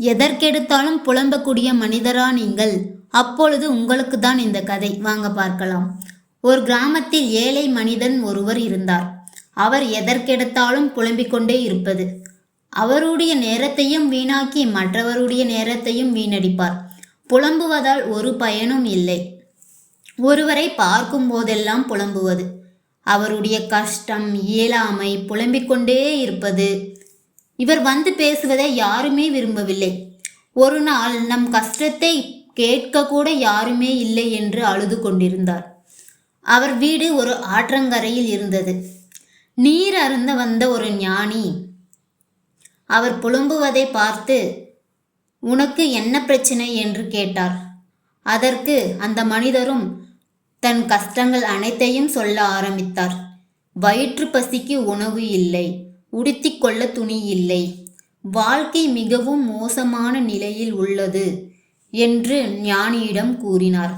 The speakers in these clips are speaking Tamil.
எதற்கெடுத்தாலும் புலம்பக்கூடிய மனிதரா நீங்கள்? அப்பொழுது உங்களுக்கு தான் இந்த கதை. வாங்க பார்க்கலாம். ஒரு கிராமத்தில் ஏழை மனிதன் ஒருவர் இருந்தார். அவர் எதற்கெடுத்தாலும் புலம்பிக் கொண்டே இருப்பது. அவருடைய நேரத்தையும் வீணாக்கி மற்றவருடைய நேரத்தையும் வீணடிப்பார். புலம்புவதால் ஒரு பயனும் இல்லை. ஒருவரை பார்க்கும் போதெல்லாம் புலம்புவது. அவருடைய கஷ்டம் இயலாமை புலம்பிக் கொண்டே இருப்பது. இவர் வந்து பேசுவதை யாருமே விரும்பவில்லை. ஒரு நாள் நம் கஷ்டத்தை கேட்க கூட யாருமே இல்லை என்று அழுது கொண்டிருந்தார். அவர் வீடு ஒரு ஆற்றங்கரையில் இருந்தது. நீர் அருந்த வந்த ஒரு ஞானி. அவர் புலம்புவதை பார்த்து உனக்கு என்ன பிரச்சனை? என்று கேட்டார். அதற்கு அந்த மனிதரும் தன் கஷ்டங்கள் அனைத்தையும் சொல்ல ஆரம்பித்தார். வயிற்று பசிக்கு உணவு இல்லை. உடுத்திக்கொள்ள துணி இல்லை வாழ்க்கை மிகவும் மோசமான நிலையில் உள்ளது என்று ஞானியிடம் கூறினார்.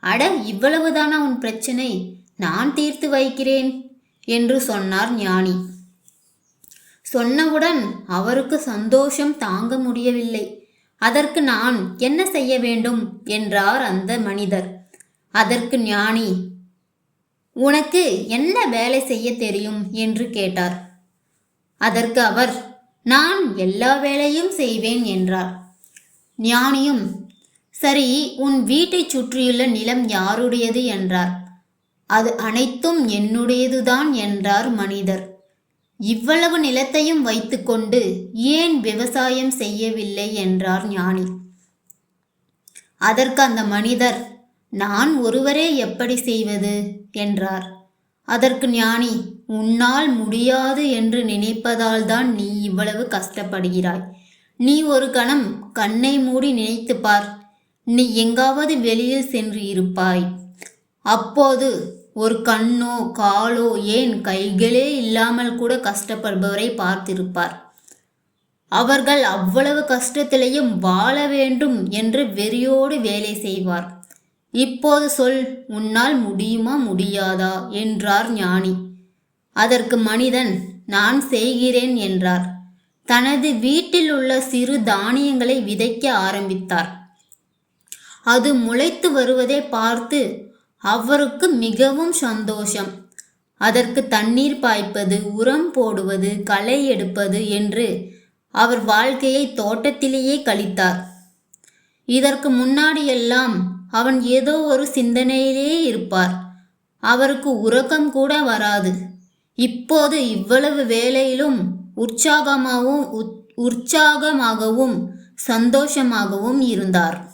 அட இவ்வளவுதானா உன் பிரச்சனை? நான் தீர்த்து வைக்கிறேன் என்று சொன்னார் ஞானி. சொன்னவுடன் அவருக்கு சந்தோஷம் தாங்க முடியவில்லை. அதற்கு நான் என்ன செய்ய வேண்டும் என்றார் அந்த மனிதர். அதற்கு ஞானி உனக்கு என்ன வேலை செய்ய தெரியும்? என்று கேட்டார். அதற்கு அவர் நான் எல்லா வேலையும் செய்வேன் என்றார். ஞானியும் சரி உன் வீட்டைச் சுற்றியுள்ள நிலம் யாருடையது? என்றார். அது அனைத்தும் என்னுடையதுதான் என்றார் மனிதர். இவ்வளவு நிலத்தையும் வைத்துக்கொண்டு ஏன் விவசாயம் செய்யவில்லை? என்றார் ஞானி. அதற்கு அந்த மனிதர் நான் ஒருவரே எப்படி செய்வது? என்றார். அதற்கு ஞானி உன்னால் முடியாது என்று நினைப்பதால் தான் நீ இவ்வளவு கஷ்டப்படுகிறாய். நீ ஒரு கணம் கண்ணை மூடி நினைத்து பார். நீ எங்காவது வெளியில் சென்று இருப்பாய். அப்போது ஒரு கண்ணோ காலோ ஏன் கைகளே இல்லாமல் கூட கஷ்டப்படுபவரை பார்த்திருப்பார். அவர்கள் அவ்வளவு கஷ்டத்திலையும் வாழ வேண்டும் என்று வெறியோடு வேலை செய்வார். இப்போது சொல் உன்னால் முடியுமா முடியாதா? என்றார் ஞானி. அதற்கு மனிதன் நான் செய்கிறேன் என்றார். தனது வீட்டில் உள்ள சிறு தானியங்களை விதைக்க ஆரம்பித்தார். அது முளைத்து வருவதை பார்த்து அவருக்கு மிகவும் சந்தோஷம். அதற்கு தண்ணீர் பாய்ப்பது உரம் போடுவது களை எடுப்பது என்று அவர் வாழ்க்கையை தோட்டத்திலேயே கழித்தார். இதற்கு முன்னாடியெல்லாம் அவன் ஏதோ ஒரு சிந்தனையிலே இருப்பார். அவருக்கு உறக்கம் கூட வராது. இப்போது இவ்வளவு வேலையிலும் உற்சாகமாகவும் உத்- உற்சாகமாகவும் சந்தோஷமாகவும் இருந்தார்.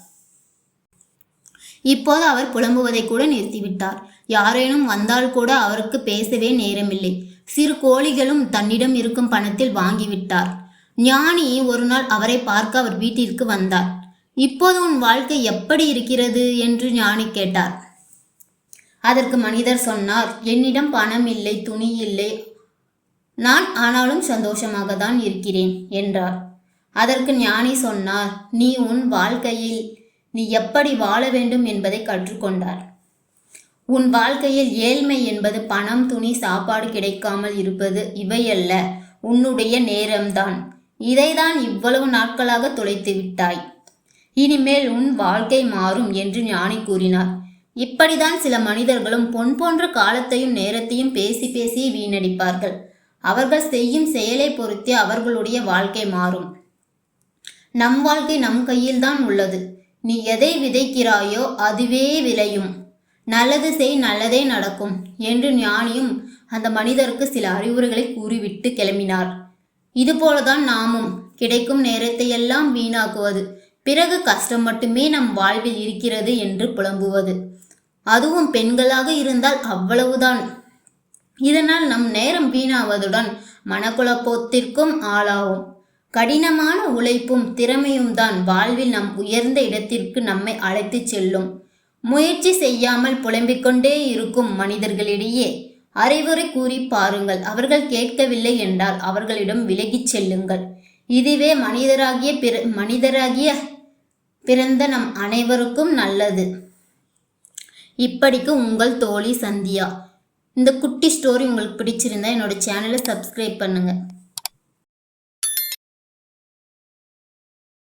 இப்போது அவர் புலம்புவதை கூட நிறுத்திவிட்டார். யாரேனும் வந்தால் கூட அவருக்கு பேசவே நேரமில்லை. சிறு கோழிகளும் தன்னிடம் இருக்கும் பணத்தில் வாங்கிவிட்டார். ஞானி ஒரு நாள் அவரை பார்க்க அவர் வீட்டிற்கு வந்தார். இப்போது உன் வாழ்க்கை எப்படி இருக்கிறது? என்று ஞானி கேட்டார். அதற்கு மனிதர் சொன்னார் என்னிடம் பணம் இல்லை துணி இல்லை. நான் ஆனாலும் சந்தோஷமாக தான் இருக்கிறேன் என்றார். அதற்கு ஞானி சொன்னார் நீ உன் வாழ்க்கையில் நீ எப்படி வாழ வேண்டும் என்பதை கற்றுக்கொண்டார் உன் வாழ்க்கையில் ஏழ்மை என்பது பணம் துணி சாப்பாடு கிடைக்காமல் இருப்பது இவையல்ல உன்னுடைய நேரம்தான். இதைதான் இவ்வளவு நாட்களாக துளைத்து விட்டாய். இனிமேல் உன் வாழ்க்கை மாறும் என்று ஞானி கூறினார். இப்படிதான் சில மனிதர்களும் பொன் போன்ற காலத்தையும் நேரத்தையும் பேசி பேசி வீணடிப்பார்கள். அவர்கள் செய்யும் செயலை பொறுத்தே அவர்களுடைய வாழ்க்கை மாறும். நம் வாழ்க்கை நம் கையில்தான் உள்ளது. நீ எதை விதைக்கிறாயோ அதுவே விளையும். நல்லது செய் நல்லதே நடக்கும் என்று ஞானியும் அந்த மனிதருக்கு சில அறிவுரைகளை கூறிவிட்டு கிளம்பினார். இதுபோலதான் நாமும் கிடைக்கும் நேரத்தையெல்லாம் வீணாக்குவது. பிறகு கஷ்டம் மட்டுமே நம் வாழ்வில் இருக்கிறது என்று புலம்புவது. அதுவும் பெண்களாக இருந்தால் அவ்வளவுதான். இதனால் நம் நேரம் வீணாவதுடன் மனக்குழப்பத்திற்கும் ஆளாகும். கடினமான உழைப்பும் திறமையும் தான் வாழ்வில் நம் உயர்ந்த இடத்திற்கு நம்மை அழைத்துச் செல்லும். முயற்சி செய்யாமல் புலம்பிக் கொண்டே இருக்கும் மனிதர்களிடையே அறிவுரை கூறி பாருங்கள். அவர்கள் கேட்கவில்லை என்றால் அவர்களிடம் விலகிச் செல்லுங்கள். இதுவே மனிதராகிய பிற மனிதராகிய பிறந்த நம் அனைவருக்கும் நல்லது. இப்படிக்கு உங்கள் தோழி சந்தியா. இந்த குட்டி ஸ்டோரி உங்களுக்கு பிடிச்சிருந்தா என்னோட சேனலை சப்ஸ்கிரைப் பண்ணுங்கள்